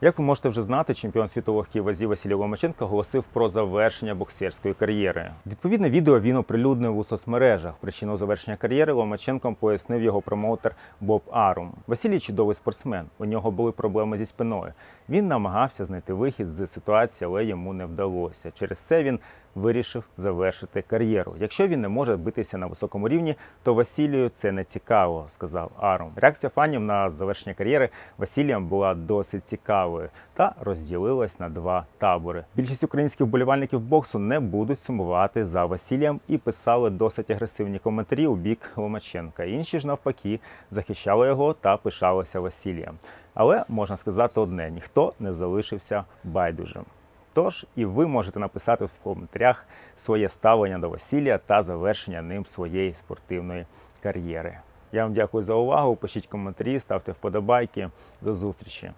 Як ви можете вже знати, чемпіон світу легкій вазі Василій Ломаченко оголосив про завершення боксерської кар'єри. Відповідне відео він оприлюднив у соцмережах. Причину завершення кар'єри Ломаченком пояснив його промоутер Боб Арум. Василій чудовий спортсмен. У нього були проблеми зі спиною. Він намагався знайти вихід з ситуації, але йому не вдалося. Через це він вирішив завершити кар'єру. Якщо він не може битися на високому рівні, то Василію це не цікаво, сказав Арум. Реакція фанів на завершення кар'єри Василієм була досить цікавою та розділилась на два табори. Більшість українських вболівальників боксу не будуть сумувати за Василієм і писали досить агресивні коментарі у бік Ломаченка. Інші ж навпаки захищали його та пишалися Василієм. Але можна сказати одне: ніхто не залишився байдужим. Тож і ви можете написати в коментарях своє ставлення до Василія та завершення ним своєї спортивної кар'єри. Я вам дякую за увагу. Пишіть коментарі, ставте вподобайки. До зустрічі.